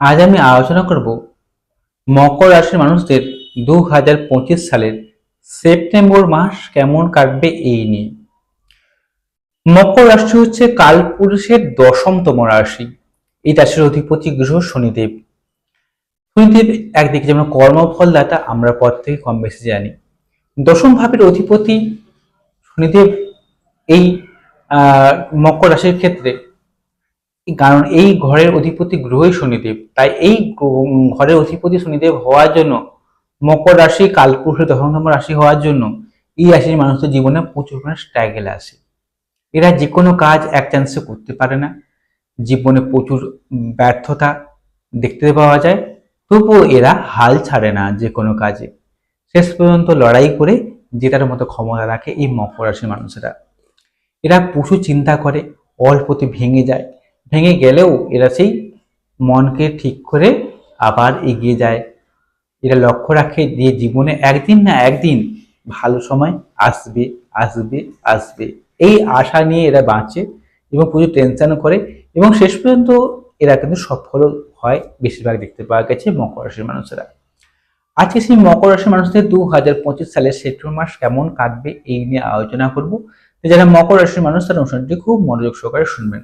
আজ আমি আলোচনা করব মকর রাশির মানুষদের দু হাজার পঁচিশ সালের সেপ্টেম্বর মাস কেমন কাটবে এই নিয়ে। মকর রাশি হচ্ছে কালপুরুষের দশমতম রাশি। এই রাশির অধিপতি গ্রহ শনিদেব। শনিদেব একদিকে যেমন কর্মফলদাতা, আমরা পর থেকে কম বেশি জানি। দশম ভাবের অধিপতি শনিদেব এই মকর রাশির ক্ষেত্রে কারণ এই ঘরের অধিপতি গ্রহই শনিদেব। তাই এই ঘরের অধিপতি শনিদেব হওয়ার জন্য, মকর রাশি কালপুরুষের দশমতম রাশি হওয়ার জন্য এই রাশির মানুষদের জীবনে প্রচুর পরিমাণে স্ট্রাগেল আসে এরা যে কোনো কাজ এক চান্সে করতে পারে না। জীবনে প্রচুর ব্যর্থতা দেখতে পাওয়া যায়। তবুও এরা হাল ছাড়ে না যে কোনো কাজে। শেষ পর্যন্ত লড়াই করে জেতার মতো ক্ষমতা রাখে এই মকর রাশির মানুষেরা। এরা প্রচুর চিন্তা করে, অল্পতে ভেঙে যায়। ভেঙে গেলেও এরা সেই মনকে ঠিক করে আবার এগিয়ে যায়। এরা লক্ষ্য রাখে যে জীবনে একদিন না একদিন ভালো সময় আসবে আসবে আসবে। এই আশা নিয়ে এরা বাঁচে এবং প্রচুর টেনশন করে এবং শেষ পর্যন্ত এরা কিন্তু সফল হয় বেশিরভাগ দেখতে পাওয়া গেছে মকর রাশির মানুষেরা। আজকে সেই মকর রাশির মানুষদের দু হাজার পঁচিশ সালের সেপ্টেম্বর মাস কেমন কাটবে এই নিয়ে আলোচনা করব। যারা মকর রাশির মানুষ তারা অনুষ্ঠানটি খুব মনোযোগ সহকারে শুনবেন।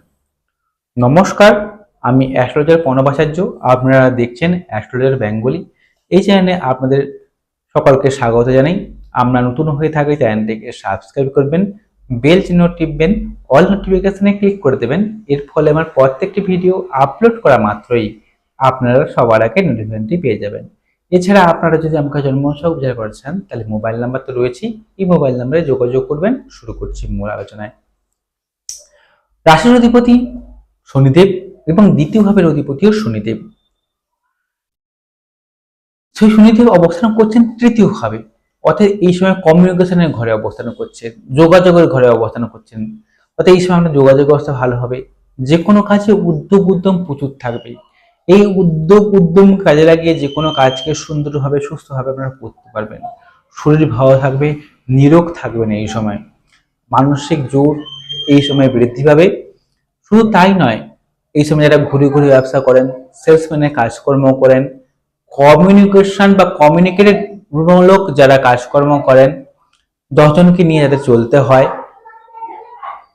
নমস্কার, আমি অ্যাস্ট্রোলজার প্রণবাচার্য আপনারা দেখছেন অ্যাস্ট্রোলজার বেঙ্গলি। এই চ্যানেলে আপনাদের সকলকে স্বাগত জানাই। আমরা নতুন হয়ে থাকলে চ্যানেলটিকে সাবস্ক্রাইব করবেন, বেল চিহ্ন টিপবেন, অল নোটিফিকেশনে ক্লিক করে দেবেন। এর ফলে আমার প্রত্যেকটি ভিডিও আপলোড করা মাত্রই আপনারা সবার আগে নোটিফিকেশনটি পেয়ে যাবেন। এছাড়া আপনারা যদি আমাকে জন্মসহ বিচার করেছেন তাহলে মোবাইল নাম্বার তো রয়েছেই এই মোবাইল নাম্বারে যোগাযোগ করবেন। শুরু করছি মূল আলোচনায়। রাশির অধিপতি শনিদেব এবং দ্বিতীয় ভাবের অধিপতিও শনিদেব। সেই শনিদেব অবস্থান করছেন তৃতীয় ভাবে। অর্থাৎ এই সময় কমিউনিকেশনের ঘরে অবস্থান করছেন যোগাযোগের ঘরে অবস্থান করছেন। অর্থাৎ এই সময় আপনার যোগাযোগ ব্যবস্থা ভালো হবে। যে কোনো কাজে উদ্যোগ উদ্যম প্রচুর থাকবে। এই উদ্যোগ উদ্যম কাজে লাগিয়ে যে কোনো কাজকে সুন্দরভাবে, সুস্থভাবে আপনারা করতে পারবেন। শরীর ভালো থাকবে, নিরোগ থাকবেন এই সময়। মানসিক জোর এই সময় বৃদ্ধি পাবে। শুধু তাই নয়, এই সময় যারা ঘুরে ঘুরে ব্যবসা করেন সেলসম্যানের কাজকর্ম করেন কমিউনিকেশন বা কমিউনিকেটেড মূলক যারা কাজকর্ম করেন, দশজনকে নিয়ে যাদের চলতে হয়,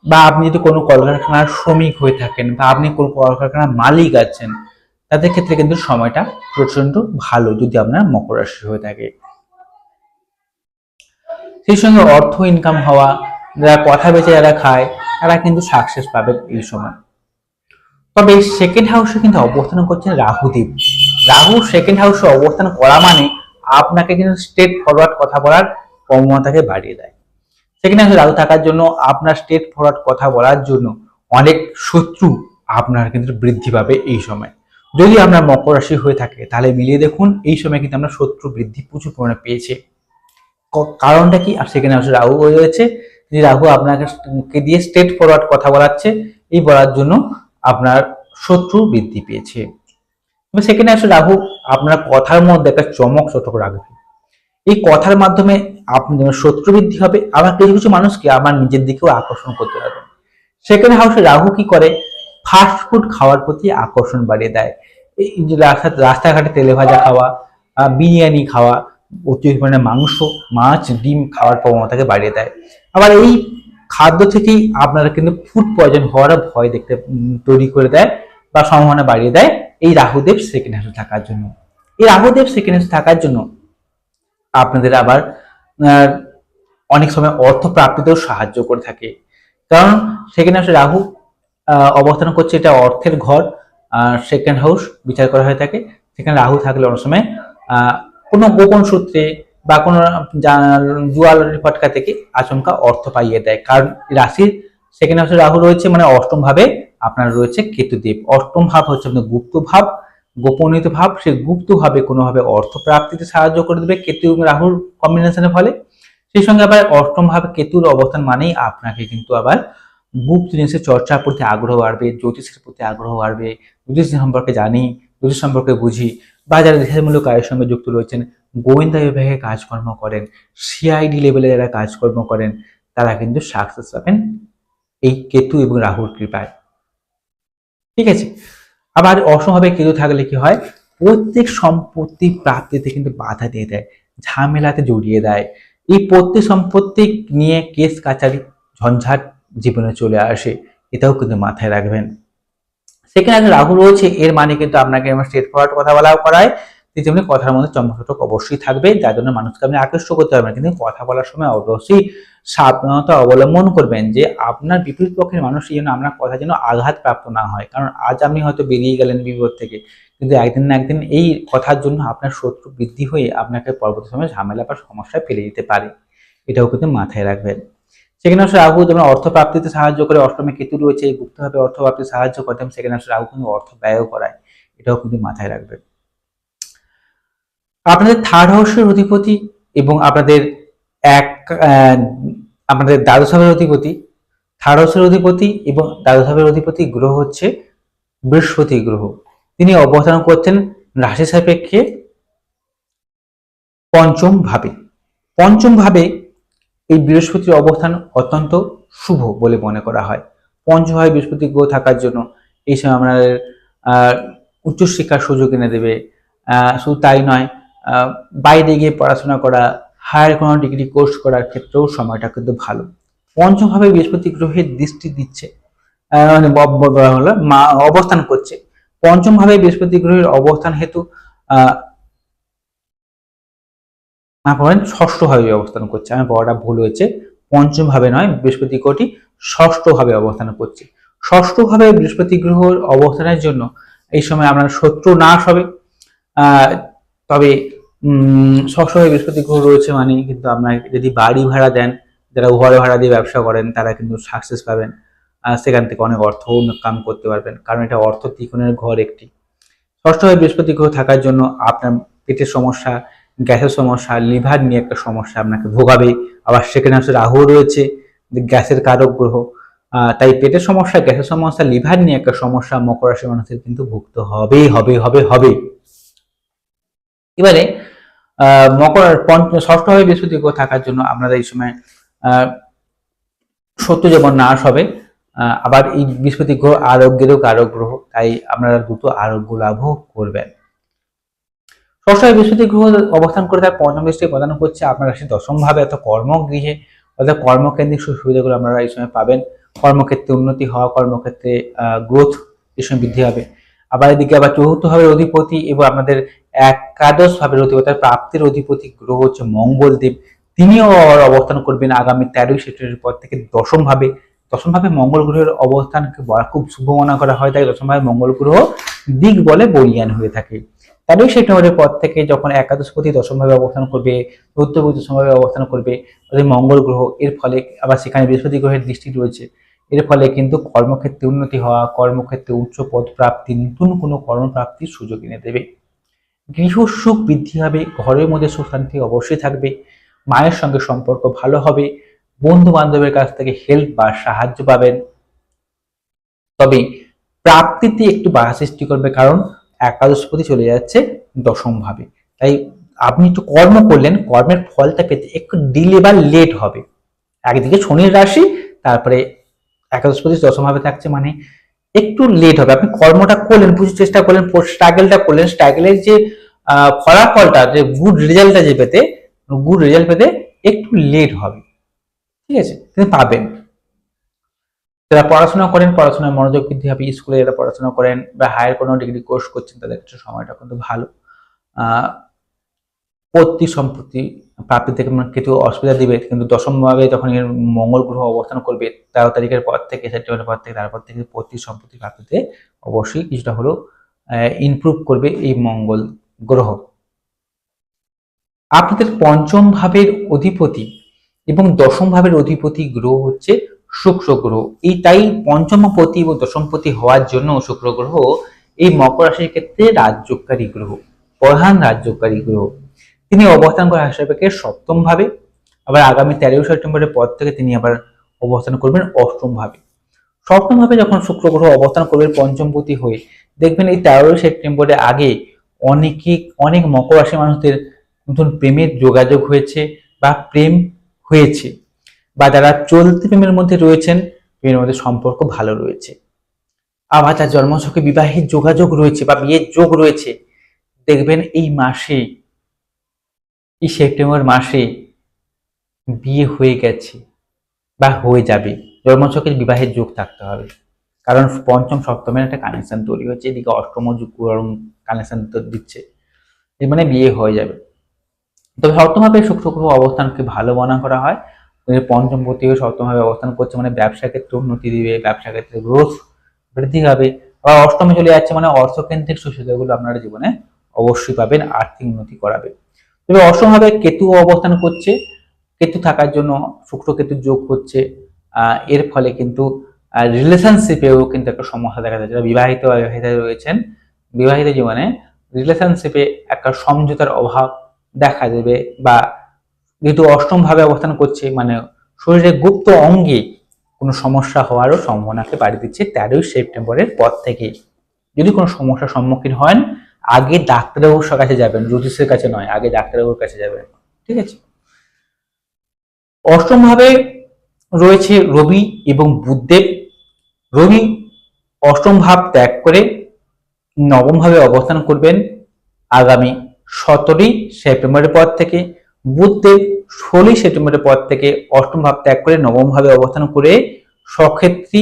বা আপনি যদি কোনো কলকারখানার শ্রমিক হয়ে থাকেন, বা আপনি কোনো কলকারখানার মালিক আছেন, তাদের ক্ষেত্রে কিন্তু সময়টা প্রচণ্ড ভালো যদি আপনার মকর রাশি হয়ে থাকে। সেই সঙ্গে অর্থ ইনকাম হওয়া যারা কথা বেচে যারা খায়, তারা কিন্তু সাকসেস পাবে এই সময়। তবে সেকেন্ড হাউসে কিন্তু অবস্থান করছেন রাহুদেব রাহু সেকেন্ড হাউসে অবস্থান করা মানে আপনাকে কিন্তু স্টেট ফরওয়ার্ড কথা বলার ক্ষমতাকে বাড়িয়ে দেয়। সেকেন্ড হাউসে রাহু থাকার জন্য আপনার স্টেট ফরওয়ার্ড কথা বলার জন্য অনেক শত্রু আপনার কিন্তু বৃদ্ধি পাবে এই সময়। যদি আপনার মকর রাশি হয়ে থাকে, তাহলে মিলিয়ে দেখুন এই সময় কিন্তু আমরা শত্রু বৃদ্ধি প্রচুর পরিমাণে পেয়েছে। কারণটা কি? আর সেকেন্ড হাউসে রাহু রয়েছে। যে রাহু আপনাকে দিয়ে স্টেট ফরওয়ার্ড কথা বলাচ্ছে, এই বলার জন্য আপনার শত্রু বৃদ্ধি পেয়েছে। সেখানে আসলে রাহু আপনার কথার মধ্যে একটা চমক চটক রাখবে। এই কথার মাধ্যমে আপনি শত্রু বৃদ্ধি হবে, আবার কিছু কিছু মানুষকে আমার নিজের দিকেও আকর্ষণ করতে পারবেন সেখানে হাউসে রাহু কি করে? ফাস্ট ফুড খাওয়ার প্রতি আকর্ষণ বাড়িয়ে দেয়। এই যে রাস্তা রাস্তাঘাটে তেলে ভাজা খাওয়া বিরিয়ানি খাওয়া, অতিরিক্ত পরিমাণে মাংস, মাছ, ডিম খাওয়ার প্রবণতাকে বাড়িয়ে দেয়। আবার এই খাদ্য থেকেই আপনারা কিন্তু ফুড পয়জন হওয়ার ভয় দেখতে তৈরি করে দেয় বা সম্ভাবনা বাড়িয়ে দেয় এই রাহুদেব সেকেন্ড হাউসে থাকার জন্য। এই রাহুদেব সেকেন্ড হাউসে থাকার জন্য আপনাদের আবার অনেক সময় অর্থ প্রাপ্তিতেও সাহায্য করে থাকে। কারণ সেকেন্ড হাউসে রাহু অবস্থান করছে এটা অর্থের ঘর সেকেন্ড হাউস বিচার করা হয়ে থাকে। সেখানে রাহু থাকলে অনেক সময় কোনো গোপন সূত্রে বা কোনো জা- জুয়ালারি ফটকা থেকে আচমকা অর্থ পাইয়ে দেয়। কারণ রাশির সেকেন্ড হাউসে রাহু রয়েছে মানে অষ্টম ভাবে আপনার রয়েছে কেতুদেব। অষ্টম ভাব হচ্ছে আপনার গুপ্ত ভাব গোপনীয় ভাব। সেই গুপ্ত ভাবে কোনোভাবে অর্থ প্রাপ্তিতে সাহায্য করে দেবে কেতু এবং রাহুর কম্বিনেশনের ফলে। সেই সঙ্গে আবার অষ্টম ভাবে কেতুর অবস্থান মানেই আপনাকে কিন্তু আবার গুপ্ত জিনিসের চর্চার প্রতি আগ্রহ বাড়বে, জ্যোতিষের প্রতি আগ্রহ বাড়বে। জ্যোতিষ সম্পর্কে জানি, জ্যোতিষ সম্পর্কে বুঝি বা যারা দেশমূলক কাজের সঙ্গে যুক্ত রয়েছেন। গোয়েন্দা বিভাগে কাজকর্ম করেন সিআইডি লেভেলে যারা কাজকর্ম করেন, তারা কিন্তু সাকসেস পাবেন এই কেতু এবং রাহুর কৃপায়। ঠিক আছে? আবার অসমভাবে কেতু থাকলে কি হয়? প্রত্যেক সম্পত্তি প্রাপ্তিতে কিন্তু বাধা দিয়ে দেয়, ঝামেলাতে জড়িয়ে দেয়। এই প্রত্যেক সম্পত্তি নিয়ে কেস কাচারি ঝঞ্ঝাট জীবনে চলে আসে, এটাও কিন্তু মাথায় রাখবেন। সেখানে রাহু রয়েছে, এর মানে কিন্তু আপনাকে আমার স্ট্রেট ফরওয়ার্ড কথা বলা করায় তেমনি কথার মধ্যে চমকচটক অবশ্যই থাকবে, যার জন্য মানুষকে আপনি আকৃষ্ট করতে পারবেন কিন্তু কথা বলার সময় অবশ্যই সাবধানতা অবলম্বন করবেন যে আপনার বিপরীত পক্ষের মানুষ যেন আপনার কথা যেন আঘাত প্রাপ্ত না হয়। কারণ আজ আপনি হয়তো বেরিয়ে গেলেন বিপদ থেকে, কিন্তু একদিন না একদিন এই কথার জন্য আপনার শত্রু বৃদ্ধি হয়ে আপনাকে পরবর্তী সময় ঝামেলা বা সমস্যায় ফেলে দিতে পারে। এটাও কিন্তু মাথায় রাখবেন। সেখানে আসলে রাহু যেমন অর্থ প্রাপ্তিতে সাহায্য করে, অষ্টমে কেতু রয়েছে গুপ্তভাবে অর্থ প্রাপ্তিতে সাহায্য করতেন সেখানে আসলে রাহু কিন্তু অর্থ ব্যয়ও করায়। এটাও কিন্তু মাথায় রাখবেন। আপনাদের থার্ড হাউসের অধিপতি এবং আপনাদের এক আপনাদের দ্বাদশ ভাবের অধিপতি থার্ড হাউসের অধিপতি এবং দ্বাদশ ভাবের অধিপতি গ্রহ হচ্ছে বৃহস্পতি গ্রহ। তিনি অবস্থান করছেন রাশি সাপেক্ষে পঞ্চম ভাবে। পঞ্চম ভাবে এই বৃহস্পতির অবস্থান অত্যন্ত শুভ বলে মনে করা হয়। পঞ্চম ভাবে বৃহস্পতি গ্রহ থাকার জন্য এই সময় আহ, উচ্চশিক্ষার সুযোগ এনে দেবে। শুধু তাই নয় বাইরে গিয়ে পড়াশোনা করা হায়ার কোনো ডিগ্রি কোর্স করার ক্ষেত্রেও সময়টা কিন্তু ভালো। পঞ্চমভাবে বৃহস্পতি গ্রহের দৃষ্টি দিচ্ছে মানে হলো মা- অবস্থান করছে। পঞ্চমভাবে বৃহস্পতি গ্রহের অবস্থান হেতু না বলেন ষষ্ঠ ভাবে অবস্থান করছে। আমি বড়টা ভুল হয়েছে পঞ্চম ভাবে নয়, বৃহস্পতি কোটি ষষ্ঠ ভাবে অবস্থান করছে। ষষ্ঠ ভাবে বৃহস্পতি গ্রহের অবস্থানের জন্য এই সময় আপনার শত্রু নাশ হবে। তবে ভাবে বৃহস্পতি গ্রহ রয়েছে মানে কিন্তু আপনার যদি বাড়ি ভাড়া দেন, যারা ঘর ভাড়া দিয়ে ব্যবসা করেন, তারা কিন্তু সাকসেস পাবেন। সেখান থেকে অনেক অর্থ কাম করতে পারবেন, কারণ এটা অর্থ ত্রিকোণের ঘর একটি। ষষ্ঠভাবে বৃহস্পতি গ্রহ থাকার জন্য আপনার পেটের সমস্যা, গ্যাসের সমস্যা, লিভার নিয়ে একটা সমস্যা আপনাকে ভোগাবে। আবার সেখানে হচ্ছে রাহু রয়েছে, গ্যাসের কারক গ্রহ। তাই পেটের সমস্যা, গ্যাসের সমস্যা, লিভার নিয়ে একটা সমস্যা, মকর রাশির মানুষের কিন্তু ভুগতে হবেই হবে হবে হবে। এবারে মকর ষষ্ঠভাবে বৃহস্পতি গ্রহ থাকার জন্য আপনারা এই সময় শত্রু যেমন নাশ হবে আবার এই বৃহস্পতি গ্রহ আরোগ্যেরও কারক গ্রহ তাই আপনারা দ্রুত আরোগ্য লাভও করবেন। ষষ্ঠভাবে বৃহস্পতি গ্রহ অবস্থান করে তার পঞ্চম দৃষ্টি প্রদান করছে আপনারা রাশি দশম ভাবে, অর্থাৎ কর্মগৃহে। অর্থাৎ কর্মকেন্দ্রিক সুবিধাগুলো আপনারা এই সময় পাবেন। কর্মক্ষেত্রে উন্নতি হওয়া, কর্মক্ষেত্রে গ্রোথ এই সময় বৃদ্ধি হবে। আবার এদিকে আবার চতুর্থ ভাবের অধিপতি এবং আপনাদের একাদশ ভাবের অধিপতি প্রাপ্তির অধিপতি গ্রহ হচ্ছে মঙ্গলদেব। তিনিও অবস্থান করবেন আগামী তেরোই সেপ্টেম্বরের পর থেকে দশম ভাবে দশম ভাবে মঙ্গল গ্রহের অবস্থানকে খুব শুভ মনে করা হয়, তাই দশম ভাবে মঙ্গল গ্রহ দিক বলে বলিয়ান হয়ে থাকে। তেরোই সেপ্টেম্বরের পর থেকে যখন একাদশপতি দশম ভাবে অবস্থান করবে চতুর্থপতি দশম ভাবে অবস্থান করবে অর্থাৎ মঙ্গল গ্রহ, এর ফলে আবার সেখানে বৃহস্পতি গ্রহের দৃষ্টি রয়েছে। এর ফলে কিন্তু কর্মক্ষেত্রে উন্নতি হওয়া, কর্মক্ষেত্রে উচ্চ পদ প্রাপ্তি, নতুন কোনো কর্মপ্রাপ্তির সুযোগ এনে দেবে। গৃহ সুখ বৃদ্ধি হবে, ঘরের মধ্যে সুখ শান্তি অবশ্যই থাকবে, মায়ের সঙ্গে সম্পর্ক ভালো হবে বন্ধু বান্ধবের কাছ থেকে হেল্প বা সাহায্য পাবেন। তবে প্রাপ্তিতে একটু বাধা সৃষ্টি করবে কারণ একাদশপতি চলে যাচ্ছে দশম ভাবে তাই আপনি একটু কর্ম করলেন, কর্মের ফলটা পেতে একটু ডিলে বা লেট হবে। একদিকে শনির রাশি, তারপরে একাদশপতি দশম ভাবে থাকছে মানে একটু লেট হবে। আপনি কর্মটা করলেন বুঝতে চেষ্টা করলেন স্ট্রাগলটা করলেন স্ট্রাগলের যে ফলাফলটা যে গুড রেজাল্টটা যে পেতে গুড রেজাল্ট পেতে একটু লেট হবে। ঠিক আছে? তিনি পাবেন। যারা পড়াশোনা করেন, পড়াশোনায় মনোযোগ বৃদ্ধি হবে স্কুলে যারা পড়াশোনা করেন বা হায়ার কোনো ডিগ্রি কোর্স করছেন, তাদের ক্ষেত্রে সময়টা কিন্তু ভালো। পৈতৃক সম্পত্তি প্রাপ্তি থেকে মানে কিছু অসুবিধা দিবে, কিন্তু দশম ভাবে যখন এর মঙ্গল গ্রহ অবস্থান করবে, তেরো তারিখের পর থেকে, সেপ্টেম্বরের পর থেকে, তারপর থেকে পৈতৃক সম্পত্তি প্রাপ্তিতে অবশ্যই কিছুটা হলেও ইমপ্রুভ করবে এই মঙ্গল গ্রহ। আপনাদের পঞ্চম ভাবের অধিপতি এবং দশম ভাবের অধিপতি গ্রহ হচ্ছে শুক্র গ্রহ। এই তাই পঞ্চমপতি এবং দশমপতি হওয়ার জন্য শুক্র গ্রহ এই মকর রাশির ক্ষেত্রে রাজ্যকারী গ্রহ, প্রধান রাজ্যকারী গ্রহ। তিনি অবস্থান করে হিসাবে সপ্তম ভাবে, আবার আগামী তেরোই সেপ্টেম্বরের পর থেকে তিনি আবার অবস্থান করবেন অষ্টম ভাবে। সপ্তম ভাবে যখন শুক্র গ্রহ অবস্থান করবে পঞ্চমপতি হয়ে, দেখবেন এই তেরোই সেপ্টেম্বরের আগে অনেকে, অনেক মকর রাশির মানুষদের নতুন প্রেমের যোগাযোগ হয়েছে বা প্রেম হয়েছে বা যারা চলতি প্রেমের মধ্যে রয়েছেন, প্রেমের মধ্যে সম্পর্ক ভালো রয়েছে। আবার তার জন্মছকে বিবাহের যোগাযোগ রয়েছে বা বিয়ের যোগ রয়েছে। দেখবেন এই মাসে, এই সেপ্টেম্বর মাসে বিয়ে হয়ে গেছে বা হয়ে যাবে। জন্মছকের বিবাহের যোগ থাকতে হবে। কারণ পঞ্চম, সপ্তমের একটা কানেকশন তৈরি হচ্ছে, এদিকে অষ্টম যুগ কানেকশন দিচ্ছে মানে বিয়ে হয়ে যাবে। তবে সপ্তমভাবে শুক্র গ্রহ অবস্থানকে ভালো মনে করা হয়। পঞ্চম প্রতি সপ্তমভাবে অবস্থান করছে মানে ব্যবসা ক্ষেত্রে উন্নতি দিবে, ব্যবসা ক্ষেত্রে গ্রোথ বৃদ্ধি হবে। আবার অষ্টমে চলে যাচ্ছে মানে অর্থকেন্দ্রিক সুবিধাগুলো আপনার জীবনে অবশ্যই পাবেন, আর্থিক উন্নতি করাবে। তবে অষ্টমভাবে কেতু অবস্থান করছে, কেতু থাকার জন্য শুক্র কেতু যোগ হচ্ছে এর ফলে কিন্তু রিলেশনশিপেও কিন্তু একটা সমস্যা দেখা যাচ্ছে যারা বিবাহিত বা বিবাহিতা রয়েছেন, বিবাহিত জীবনে রিলেশনশিপে একটা সমঝোতার অভাব দেখা দেবে বা যেহেতু অষ্টম ভাবে অবস্থান করছে মানে শরীরের গুপ্ত অঙ্গে কোনো সমস্যা হওয়ারও সম্ভাবনাকে বাড়ি দিচ্ছে তেরোই সেপ্টেম্বরের পর থেকে। যদি কোনো সমস্যার সম্মুখীন হন, আগে ডাক্তারবাবুর কাছে যাবেন, জ্যোতিষের কাছে নয়, আগে ডাক্তারবাবুর কাছে যাবেন, ঠিক আছে? অষ্টমভাবে রয়েছে রবি এবং বুধদেব। রবি অষ্টম ভাব ত্যাগ করে নবম ভাবে অবস্থান করবেন আগামী সতেরোই সেপ্টেম্বরের পর থেকে, বুধদেব ষোলোই সেপ্টেম্বরের পর থেকে অষ্টম ভাব ত্যাগ করে নবম ভাবে অবস্থান করে সক্ষেত্রী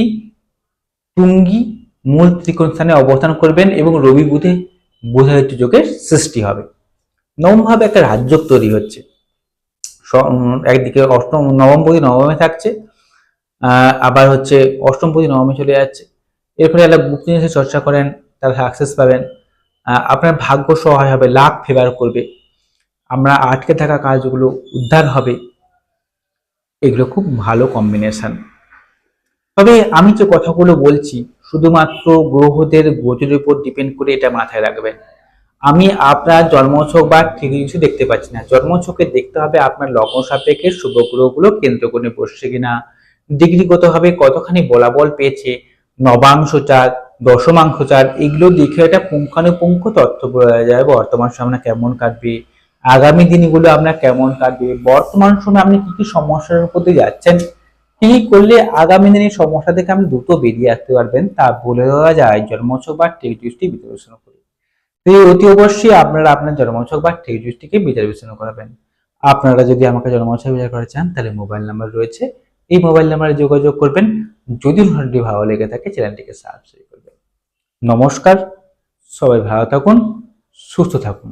তুঙ্গি মূল ত্রিকোণ স্থানে অবস্থান করবেন এবং রবি বুধে বুধায়িত যোগের সৃষ্টি হবে। নবম ভাবে একটা রাজ্য তৈরি হচ্ছে। একদিকে অষ্টম, নবম পতি নবমে থাকছে আবার হচ্ছে অষ্টম পতি নবমে চলে যাচ্ছে। এর ফলে একটা গুপ্ত জিনিসের চর্চা করেন, তারা সাকসেস পাবেন। আপনার ভাগ্য সহায় হবে, লাভ ফেভার করবে। আমরা আটকে থাকা কাজগুলো উদ্ধার হবে। এগুলো খুব ভালো কম্বিনেশন তবে আমি যে কথাগুলো বলছি, শুধুমাত্র গ্রহদের গতির উপর ডিপেন্ড করে এটা মাথায় রাখবেন। আমি আপনার জন্মছক বা ঠিক কিছু দেখতে পাচ্ছি না। জন্মছকে দেখতে হবে আপনার লগ্ন সাপেক্ষে শুভ গ্রহগুলো কেন্দ্র করে বসছে কিনা ডিগ্রিগত ভাবে কতখানি বলাবল পেয়েছে নবাংশ চার দশমাংশ চার এগুলো দেখে একটা পুঙ্খানুপুঙ্খ তথ্য পাওয়া যায়, বর্তমান সময় কেমন কাটবে, আগামী দিনগুলো আপনার কেমন কাটবে, বর্তমান সময়ে আপনি কি কি সমস্যার দিয়ে যাচ্ছেন, কি করলে আগামী দিনের সমস্যা থেকে আপনি দ্রুত বেরিয়ে আসতে পারবেন, তা বলে দেওয়া যায় জন্মছক বা টেলিটিউসটি বিশ্লেষণ করে। অতি অবশ্যই আপনারা আপনার জন্মছক বা টেলিটিউসটিকে বিচার বিশ্লেষণ করাবেন। আপনারা যদি আমাকে জন্মছক বিচার করা চান, তাহলে মোবাইল নাম্বার রয়েছে এই মোবাইল নাম্বারে যোগাযোগ করবেন। যদি ভিডিওটি ভালো লেগে থাকে, চ্যানেলটিকে সাবস্ক্রাইব করবেন। নমস্কার, সবাই ভালো থাকুন, সুস্থ থাকুন।